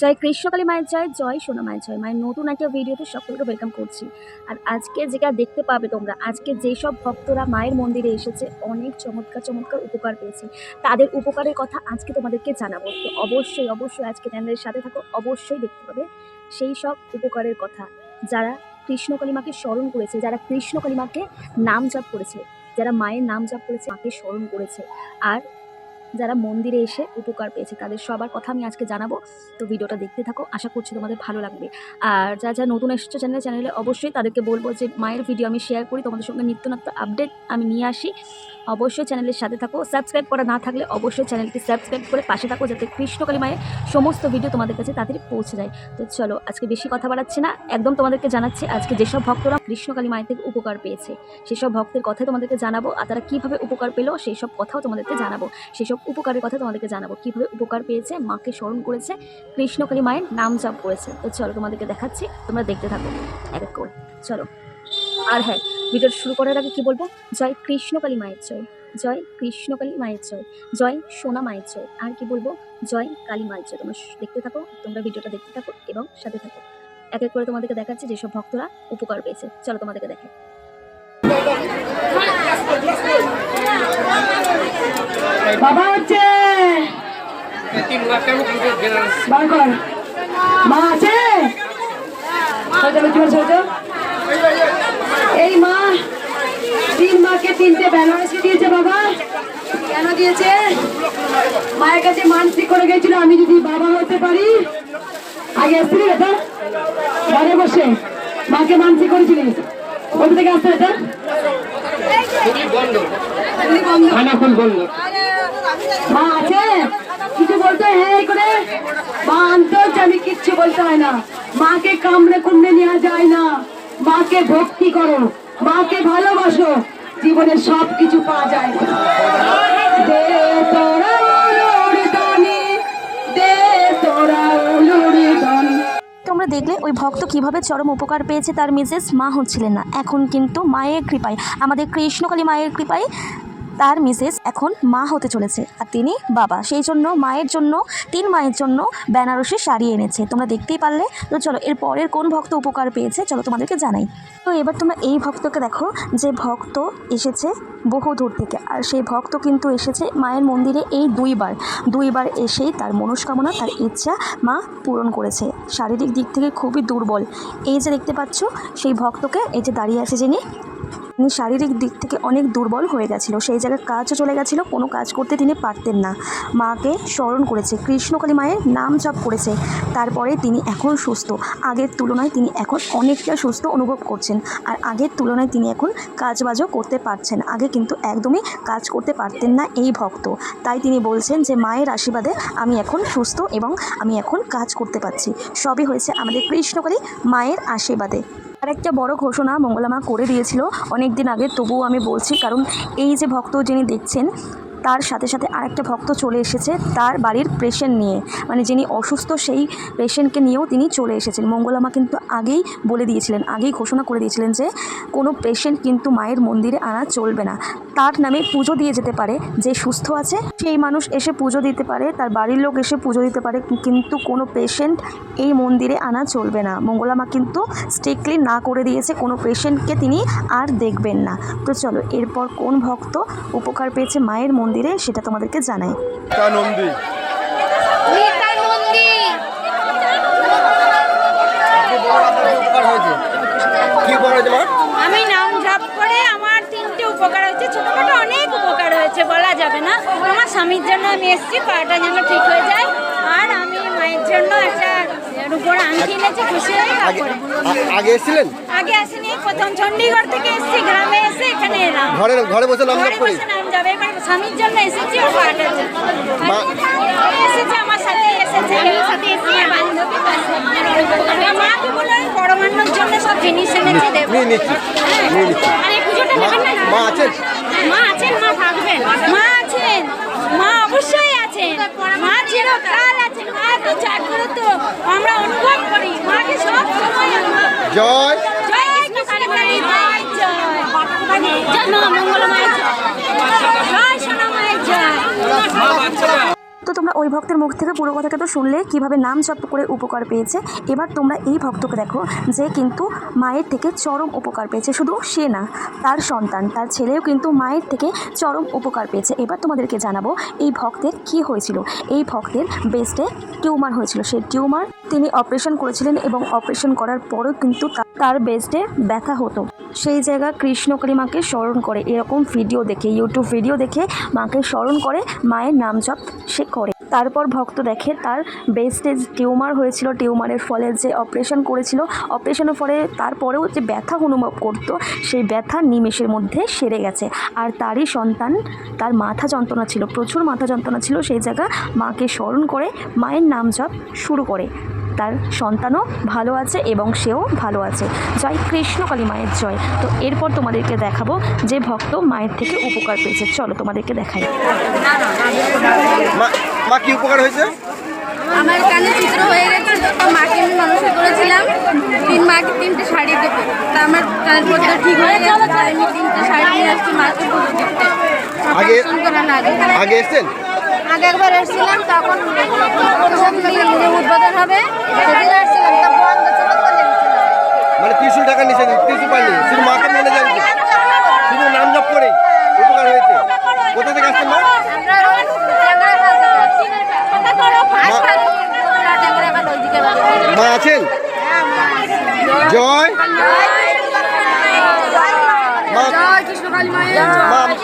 জয় কৃষ্ণকালী মায়ের জয় জয় সোনা মায়ের জয়। মায়ের নতুন একটা ভিডিওতে সকলকে ওয়েলকাম করছি। আর আজকে যেটা দেখতে পাবে তোমরা, আজকে যেসব ভক্তরা মায়ের মন্দিরে এসেছে, অনেক চমৎকার চমৎকার উপকার পেয়েছে। তাদের উপকারের কথা আজকে তোমাদেরকে জানাব। তো অবশ্যই অবশ্যই আজকে চ্যানেলের সাথে থাকো, অবশ্যই দেখতে পাবে সেই সব উপকারের কথা। যারা কৃষ্ণকালী মাকে স্মরণ করেছে, যারা কৃষ্ণকালী মাকে নাম জপ করেছে, যারা মায়ের নাম জপ করেছে, মাকে স্মরণ করেছে। আর যারা মন্দিরে এসে উপকার পেয়েছে, তাদের সবার কথা আমি আজকে জানাব। তো ভিডিওটা দেখতে থাকো, আশা করছি তোমাদের ভালো লাগবে। আর যা যা নতুন এসেছে চ্যানেলে চ্যানেলে অবশ্যই তাদেরকে বলব যে, মায়ের ভিডিও আমি শেয়ার করি, তোমাদের সঙ্গে নিত্য নত্য আপডেট আমি নিয়ে আসি। অবশ্যই চ্যানেলের সাথে থাকো সাবস্ক্রাইব করা না থাকলে অবশ্যই চ্যানেলটি সাবস্ক্রাইব করে পাশে থাকো, যাতে কৃষ্ণকালী মায়ের সমস্ত ভিডিও তোমাদের কাছে তাড়াতাড়ি পৌঁছে যায়। তো চলো, আজকে বেশি কথা বাড়াচ্ছি না, একদম তোমাদেরকে জানাচ্ছি, আজকে যেসব ভক্তরা কৃষ্ণকালী মায়ের থেকে উপকার পেয়েছে, সেসব ভক্তের কথাই তোমাদেরকে জানাব, আর তারা কীভাবে উপকার পেল সেই সব কথাও তোমাদেরকে জানাব। সেসব উপকারের কথা তোমাদেরকে জানাব। কীভাবে উপকার পেয়েছে, মাকে স্মরণ করেছে, কৃষ্ণকালী মায়ের নাম জপ করেছে। তো চলো তোমাদেরকে দেখাচ্ছি, তোমরা দেখতে থাকো। এক এক করে। চলো। আর হ্যাঁ ভিডিও শুরু করার আগে কি বলব? জয় কৃষ্ণকালী মায়ের জয়। জয় কৃষ্ণকালী মায়ের জয়। জয় সোনা মায়ের জয়। আর কি বলব? জয় কালী মায়ের জয়। তোমরা দেখতে থাকো, তোমরা ভিডিওটা দেখতে থাকো এবং সাথে থাকো। এক এক করে তোমাদেরকে দেখাচ্ছি যেসব ভক্তরা উপকার পেয়েছে। চলো তোমাদেরকে দেখাই। বাবা হচ্ছে মা আছে। এই মা, তিন মাকে তিনটে বেনারসি দিয়েছে বাবা। কেন দিয়েছে? মায়ের কাছে মানসিক করে গেছিল, আমি যদি বাবা হতে পারি। আগে আসছিলি এটা ঘরে বসে। মাকে মানসিক করেছিলিস। কোথা থেকে আসছে এটা বন্ধ। মা আছে? কিছু বলতে হ্যাঁ? করে? মা আনতে হচ্ছে আমি কিচ্ছু বলতে হয় না। মাকে কামড়ে কুমড়ে নেওয়া যায় না। মাকে ভক্তি করো। মাকে ভালোবাসো। জীবনে সব কিছু পাওয়া যায়। দে তোরা দে তোরা তোমরা দেখলে ওই ভক্ত কীভাবে চরম উপকার পেয়েছে তার মিসেস মা হচ্ছিলেন না। এখন কিন্তু মায়ের কৃপায় আমাদের কৃষ্ণকালী মায়ের কৃপায় তার মিসেস এখন মা হতে চলেছে আর তিনি বাবা। সেই জন্য মায়ের জন্য, তিন মায়ের জন্য বেনারসি শাড়ি এনেছে। তোমরা দেখতেই পারলে। তো চলো, এর পরের কোন ভক্ত উপকার পেয়েছে? চলো তোমাদেরকে জানাই। তো এবার তোমরা এই ভক্তকে দেখো, যে ভক্ত এসেছে বহু দূর থেকে। আর সেই ভক্ত কিন্তু এসেছে মায়ের মন্দিরে এই দুইবার। দুইবার এসেই তার মনস্কামনা, তার ইচ্ছা মা পূরণ করেছে। শারীরিক দিক থেকে খুবই দুর্বল। এই যে দেখতে পাচ্ছ, সেই ভক্তকে এই যে দাঁড়িয়ে আছে যিনি তিনি শারীরিক দিক থেকে অনেক দুর্বল হয়ে গেছিল। সেই জায়গায় কাজও চলে গেছিল, কোনো কাজ করতে তিনি পারতেন না। মাকে স্মরণ করেছে, কৃষ্ণকালী মায়ের নাম জপ করেছে। তারপরে তিনি এখন সুস্থ। আগের তুলনায় তিনি এখন অনেকটা সুস্থ অনুভব করছেন। আর আগের তুলনায় তিনি এখন কাজবাজও করতে পারছেন। আগে কিন্তু একদমই কাজ করতে পারতেন না এই ভক্ত। তাই তিনি বলছেন যে, মায়ের আশীর্বাদে আমি এখন সুস্থ এবং আমি এখন কাজ করতে পারছি। সবই হয়েছে আমাদের কৃষ্ণকালী মায়ের আশীর্বাদে। আর একটা বড় ঘোষণা মঙ্গলামা করে দিয়েছিল অনেক দিন আগে, তবুও আমি বলছি, কারণ এই যে ভক্ত যিনি দেখছেন তার সাথে সাথে আরেকটা ভক্ত চলে এসেছে তার বাড়ির পেশেন্ট নিয়ে। মানে যিনি অসুস্থ সেই পেশেন্টকে নিয়েও তিনি চলে এসেছেন। মঙ্গলামা কিন্তু আগেই বলে দিয়েছিলেন, আগেই ঘোষণা করে দিয়েছিলেন যে কোনো পেশেন্ট কিন্তু মায়ের মন্দিরে আনা চলবে না। তার নামে পুজো দিয়ে যেতে পারে, যে সুস্থ আছে সেই মানুষ এসে পুজো দিতে পারে, তার বাড়ির লোক এসে পুজো দিতে পারে, কিন্তু কোনো পেশেন্ট এই মন্দিরে আনা চলবে না। মঙ্গলামা কিন্তু স্ট্রিক্টলি না করে দিয়েছে, কোনো পেশেন্টকে তিনি আর দেখবেন না। তো চলো, এরপর কোন ভক্ত উপকার পেয়েছে মায়ের মন্দিরে সেটা তোমাদেরকে জানাই। মন্দির আমি নাম জপ করে আমার তিনটে উপকার হয়েছে। ছোটখাটো অনেক উপকার হয়েছে বলা যাবে না। আমার স্বামীর জন্য আমি এসেছি পাটা যেন ঠিক হয়ে যায়। আর আমি মায়ের জন্য একটা রূপোর আংটি এনেছি খুশি হয়ে আগে এসেছিলেন? আগে আসিনি প্রথম চণ্ডীগড় থেকে এসেছি গ্রামে এসে এখানে এলাম। ঘরে ঘরে বসে জপ করি? যাবে এবার স্বামীর জন্য এসেছি জন্য। এসেছে আমার সাথে এসেছে সাথে এসে বান্ধবী মাকে বলে পরমান্নর জন্য সব জিনিস এনেছি দেবো। নিচ্ছি। আর এই পুজোটা নেবেন না মা আছেন? মা আছেন মা থাকবেন। মা আছেন মা অবশ্যই আছেন। মা চিরকাল আছেন মা তো জাগ্রত তো আমরা অনুভব করি। মাকে সব সময় জয়। জয় কৃষ্ণ জয় জয়। জয় মা মঙ্গল মায়ের জয় জয় সোনা মায়ের জয় তো তোমরা ওই ভক্তের মুখ থেকে পুরো কথাটা তো শুনলে, কীভাবে নাম জপ করে উপকার পেয়েছে। এবার তোমরা এই ভক্তকে দেখো, যে কিন্তু মায়ের থেকে চরম উপকার পেয়েছে। শুধু সে না, তার সন্তান, তার ছেলেও কিন্তু মায়ের থেকে চরম উপকার পেয়েছে। এবার তোমাদেরকে জানাব, এই ভক্তের কি হয়েছিল? এই ভক্তের বেস্টে টিউমার হয়েছিল। সেই টিউমার তিনি অপারেশন করেছিলেন এবং অপারেশন করার পরও কিন্তু তার বেস্টে ব্যথা হতো। সেই জায়গা কৃষ্ণকালী মাকে স্মরণ করে। এরকম ভিডিও দেখে ইউটিউব ভিডিও দেখে মাকে স্মরণ করে, মায়ের নাম জপ সে করে। তারপর ভক্ত দেখে তার বেস্টে টিউমার হয়েছিল। টিউমারের ফলে যে অপারেশন করেছিল অপারেশনের ফলে তারপরেও যে ব্যথা অনুভব করতো, সেই ব্যথা নিমেষের মধ্যে সেরে গেছে। আর তারই সন্তান, তার মাথা যন্ত্রণা ছিল, প্রচুর মাথা যন্ত্রণা ছিল। সেই জায়গা মাকে স্মরণ করে, মায়ের নাম জপ শুরু করে। তার সন্তানও ভালো আছে এবং সেও ভালো আছে। জয় কৃষ্ণকালী মায়ের জয়। তো এরপর তোমাদেরকে দেখাবো যে ভক্ত মায়ের থেকে উপকার পেয়েছে। চলো তোমাদেরকে দেখাই। মা কি উপকার হয়েছে? আমার কানে চিত্র হয়ে গেছিল তো মাকে আমি মানুষ করেছিলাম তিন মাকে তিনটে শাড়ি দেবো। তা আমার কানের পর্দা ঠিক হয়ে গেছে আমি তিনটে শাড়ি নিয়ে আসছি মাকে পুজো দিতে। আগে- আগে আগে এসছেন? আগে একবার এসেছিলাম তখন উদ্বোধন হবে সেদিন আসছিলাম তা বন্ধ ছিল মানে টাকা ত্রিশুল পাইনি শুধু মাকে মনে যান। শুধু নাম জপ করেই উপকার হয়েছে। কোথা থেকে আসছেন মা? আছেন? জয়।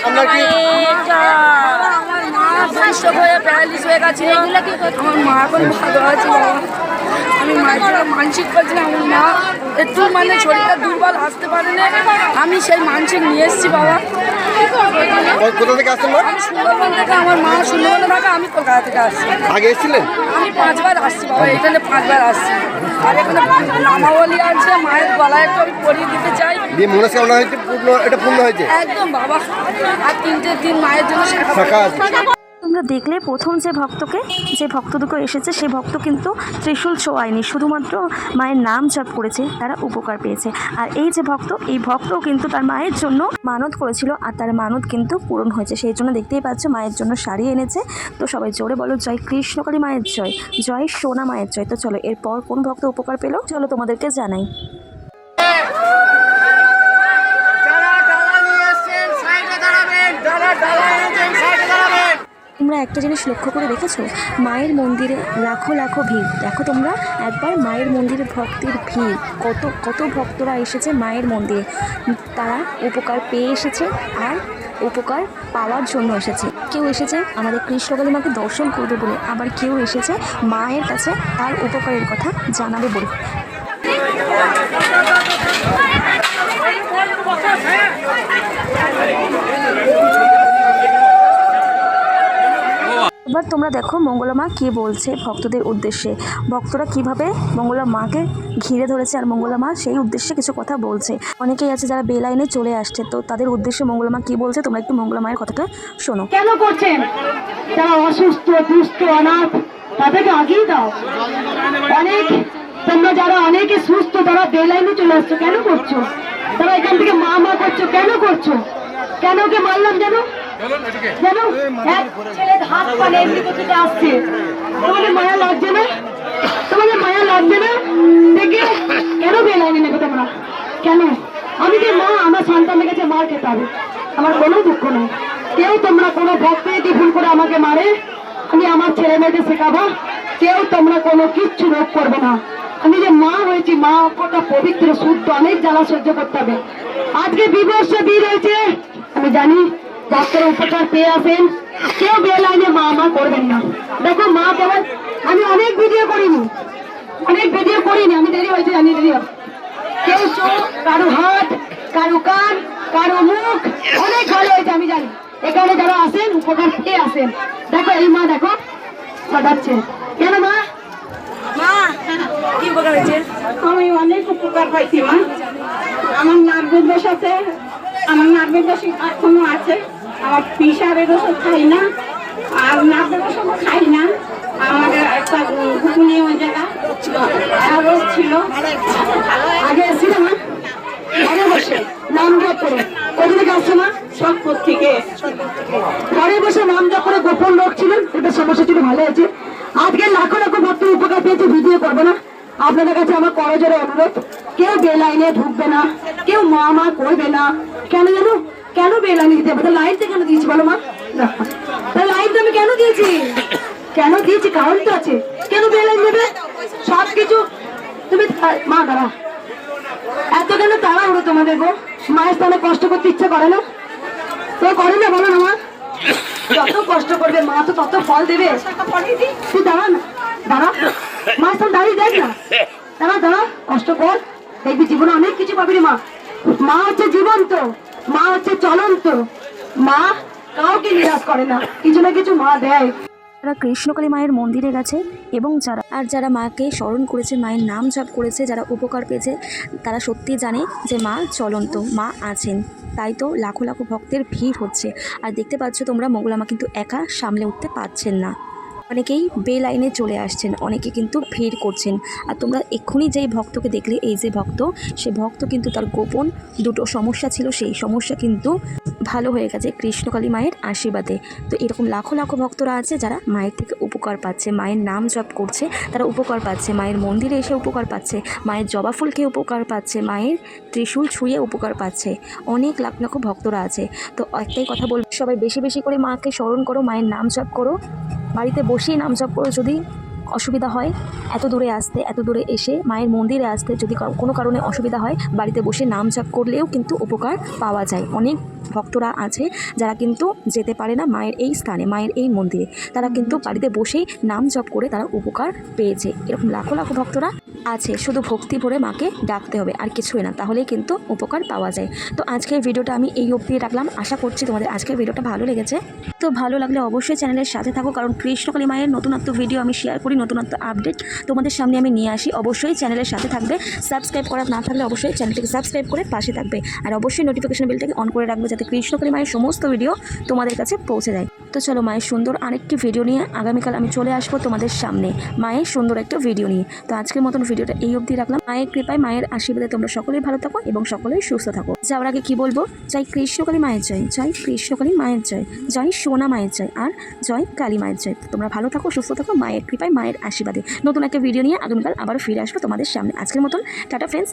আপনার কি মা হয়ে প্যারালিস হয়ে গেছে আমার মা এখন ভালো আছে বাবা। আমি মায়ের জন্য মানসিক করছিলাম আমার মা একটু মানে শরীরটা দুর্বল আসতে পারে না। আমি সেই মানসিক নিয়ে এসেছি বাবা। কোথা থেকে আসছেন আমি সুন্দরবন থেকে আমার মা সুন্দরবনে থাকে আমি কলকাতা থেকে আসছি। আগে এসেছিলেন? আমি পাঁচবার আসছি বাবা এখানে পাঁচবার আসছি। আর এখানে নামাবলি আছে মায়ের গলায় একটু আমি পরিয়ে দিতে চাই। দিয়ে মনস্কামনা হয়েছে পূর্ণ এটা পূর্ণ হয়েছে? একদম বাবা। আর তিনটে দিন মায়ের জন্য শাখা শাখা। আছে তোমরা দেখলে প্রথম যে ভক্তকে, যে ভক্ত দুটো এসেছে, সেই ভক্ত কিন্তু ত্রিশূল ছোঁয়ায়নি। শুধুমাত্র মায়ের নাম জপ করেছে, তারা উপকার পেয়েছে। আর এই যে ভক্ত, এই ভক্তও কিন্তু তার মায়ের জন্য মানত করেছিল, আর তার মানত কিন্তু পূরণ হয়েছে। সেই জন্য দেখতেই পাচ্ছ, মায়ের জন্য শাড়ি এনেছে। তো সবাই জোরে বলো, জয় কৃষ্ণকালী মায়ের জয় জয় সোনা মায়ের জয়। তো চলো, এরপর কোন ভক্ত উপকার পেল? চলো তোমাদেরকে জানাই। তোমরা একটা জিনিস লক্ষ্য করে দেখেছ? মায়ের মন্দিরে লাখো লাখো ভিড়। দেখো তোমরা, একবার মায়ের মন্দিরে ভক্তের ভিড়। কত কত ভক্তরা এসেছে মায়ের মন্দিরে। তারা উপকার পেয়ে এসেছে আর উপকার পাওয়ার জন্য এসেছে। কেউ এসেছে আমাদের কৃষ্ণকালী মাকে দর্শন করবে বলে, আবার কেউ এসেছে মায়ের কাছে তার উপকারের কথা জানাবে বলে। এবার তোমরা দেখো মঙ্গলা মা কী বলছে ভক্তদের উদ্দেশ্যে। ভক্তরা কীভাবে মঙ্গলা মাকে ঘিরে ধরেছে আর মঙ্গলা মা সেই উদ্দেশ্যে কিছু কথা বলছে। অনেকেই আছে যারা বেলাইনে চলে আসছে, তো তাদের উদ্দেশ্যে মঙ্গলা মা কী বলছে তোমরা একটু মঙ্গলা মায়ের কথাটা শোনো। কেন করছেন? যারা অসুস্থ, দুস্থ, অনাথ, তাদেরকে আগিয়ে দাও। অনেক তোমরা যারা অনেকে সুস্থ তারা বেলাইনে চলে আসছো, কেন করছ? তারা এখান থেকে মা মা করছ, কেন করছ? কেন ওকে মারলাম যেন? যেন হাত পানে এমনি করতে আসছে। তোমাদের মায়া লাগছে না? তোমাদের মায়া লাগছে না? দেখে কেন বেলাইনে নেবে তোমরা? কেন? আমি যে মা আমার সন্তানের কাছে মার খেতে হবে। আমার কোনো দুঃখ নেই। কেউ তোমরা কোনো ভক্ত যদি ভুল করে আমাকে মারে। আমি আমার ছেলে মেয়েদের শেখাবো। কেউ তোমরা কোনো কিচ্ছু রোগ করবে না। আমি যে মা হয়েছি মা কটা পবিত্র শুদ্ধ অনেক জ্বালা সহ্য করতে হবে। আজকে বিবর্ষ বীর হয়েছে। আমি জানি ডাক্তার উপচার পেয়ে আসেন। কেউ বেলাইনে মা মা করবেন না। দেখো মা কেমন আমি অনেক ভিডিও করিনি। অনেক ভিডিও করিনি আমি দেরি হয়েছে জানি দেরি কেউ চোখ কারও হাত কারও কান কারও মুখ অনেক ভালো হয়েছে আমি জানি। এখানে যারা আসেন উপকার পেয়ে আসেন। দেখো এই মা দেখো সাজাচ্ছে কেন মা? মা কি উপকার হয়েছে? আমি অনেক উপকার পাইছি মা। আমার নার্ভের দোষ আছে আমার নার্ভের দোষ এখনও আছে। আমার পিসারের ওষুধ খাই না, আর নাকের ওষুধ খাই না। আমাদের একটা ঘুকুনীয় জায়গা রোগ ছিল। আগে না ঘরে বসে করে। ঘরে বসে করে গোপন ছিল এটা সমস্যা ছিল, ভালো আছে। আজকে লাখো লাখো ভক্ত উপকার পেয়েছে, ভিডিও না। আপনাদের কাছে আমার কেউ বেলাইনে ঢুকবে না, কেউ মা মা করবে না। কেন জানো? কেন বেলাইনে দিতে হবে লাইনটা কেন দিয়েছি বলো মা। লাইনটা আমি কেন দিয়েছি? কেন দিয়েছি? কারণ তো আছে। কেন বেলাইন দেবে? সব কিছু তুমি মা, দাঁড়া। এত কেন তাড়াহুড়ো তোমাদের গো? মায়ের স্থানে কষ্ট করতে ইচ্ছে করে না? তো করে না, বলো না মা। যত কষ্ট করবে মা, তো তত ফল দেবে। তুই দাঁড়া না। দাঁড়া। মায়ের স্থানে দাঁড়িয়ে দেখ না। দাঁড়া দাঁড়া। কষ্ট কর। দেখবি জীবনে অনেক কিছু পাবি রে মা। মা হচ্ছে জীবন্ত। মা হচ্ছে চলন্ত। মা কাউকে নিরাশ করে না, কিছু না কিছু মা দেয়। যারা কৃষ্ণকালী মায়ের মন্দিরে গেছে এবং যারা আর যারা মাকে স্মরণ করেছে, মায়ের নাম জপ করেছে, যারা উপকার পেয়েছে, তারা সত্যি জানে যে মা চলন্ত, মা আছেন। তাই তো লাখো লাখো ভক্তের ভিড় হচ্ছে। আর দেখতে পাচ্ছ তোমরা মোগলামা কিন্তু একা সামলে উঠতে পারছেন না। অনেকেই বে লাইনে চলে আসছেন, অনেকে কিন্তু ভিড় করছেন। আর তোমরা এক্ষুনি যেই ভক্তকে দেখলে, এই যে ভক্ত, সে ভক্ত কিন্তু তার গোপন দুটো সমস্যা ছিল, সেই সমস্যা কিন্তু ভালো হয়ে গেছে কৃষ্ণকালী মায়ের আশীর্বাদে। তো এরকম লাখো লাখো ভক্তরা আছে যারা মায়ের থেকে উপকার পাচ্ছে, মায়ের নাম জপ করছে, তারা উপকার পাচ্ছে, মায়ের মন্দিরে এসে উপকার পাচ্ছে, মায়ের জবা ফুল খেয়ে উপকার পাচ্ছে, মায়ের ত্রিশূল ছুঁয়ে উপকার পাচ্ছে। অনেক লাখ লাখ ভক্তরা আছে। তো একটাই কথা বলব, সবাই বেশি বেশি করে মাকে স্মরণ করো, মায়ের নাম জপ করো। বাড়িতে বসেই নাম জপ করো যদি অসুবিধা হয়, এত দূরে আসতে, এত দূরে এসে মায়ের মন্দিরে আসতে যদি কোনো কারণে অসুবিধা হয়, বাড়িতে বসে নাম জপ করলেও কিন্তু উপকার পাওয়া যায়। অনেক ভক্তরা আছে যারা কিন্তু যেতে পারে না মায়ের এই স্থানে, মায়ের এই মন্দিরে। তারা কিন্তু বাড়িতে বসেই নাম জপ করে তারা উপকার পেয়েছে। এরকম লাখো লাখো ভক্তরা আছে, শুধু ভক্তি ভরে মাকে ডাকতে হবে, আর কিছুই না, তাহলেই কিন্তু উপকার পাওয়া যায়। তো আজকের ভিডিওটা আমি এই অবধি রাখলাম। আশা করছি তোমাদের আজকের ভিডিওটা ভালো লেগেছে। তো ভালো লাগলে অবশ্যই চ্যানেলের সাথে থাকো, কারণ কৃষ্ণকালী মায়ের নতুনত্ব ভিডিও আমি শেয়ার করি নতুনত্ব আপডেট তোমাদের সামনে আমি নিয়ে আসি। অবশ্যই চ্যানেলের সাথে থাকবে। সাবস্ক্রাইব করা না থাকলে অবশ্যই চ্যানেলটিকে সাবস্ক্রাইব করে পাশে থাকবে। আর অবশ্যই নোটিফিকেশন বেলটাকে অন করে রাখবে যাতে কৃষ্ণকালী মায়ের সমস্ত ভিডিও তোমাদের কাছে পৌঁছে যায়। তো চলো মায়ের সুন্দর আরেকটি ভিডিও নিয়ে আগামীকাল আমি চলে আসব তোমাদের সামনে। মায়ের সুন্দর একটা ভিডিও নিয়ে। তো আজকের মতন ভিডিওটা এই অবধি রাখলাম। মায়ের কৃপায়, মায়ের আশীর্বাদে তোমরা সকলেই ভালো থাকো এবং সকলেই সুস্থ থাকো। যাওয়ার আগে কি বলব? জয় কৃষ্ণকালী মায়ের জয়। জয় কৃষ্ণকালী মায়ের জয়। জয় সোনা মায়ের জয়। আর জয় কালী মায়ের জয়। তোমরা ভালো থাকো, সুস্থ থাকো। মায়ের কৃপায় মায়ের আশীর্বাদে। নতুন একটা ভিডিও নিয়ে আগামীকাল আবারও ফিরে আসব তোমাদের সামনে। আজকের মতন, টাটা ফ্রেন্ডস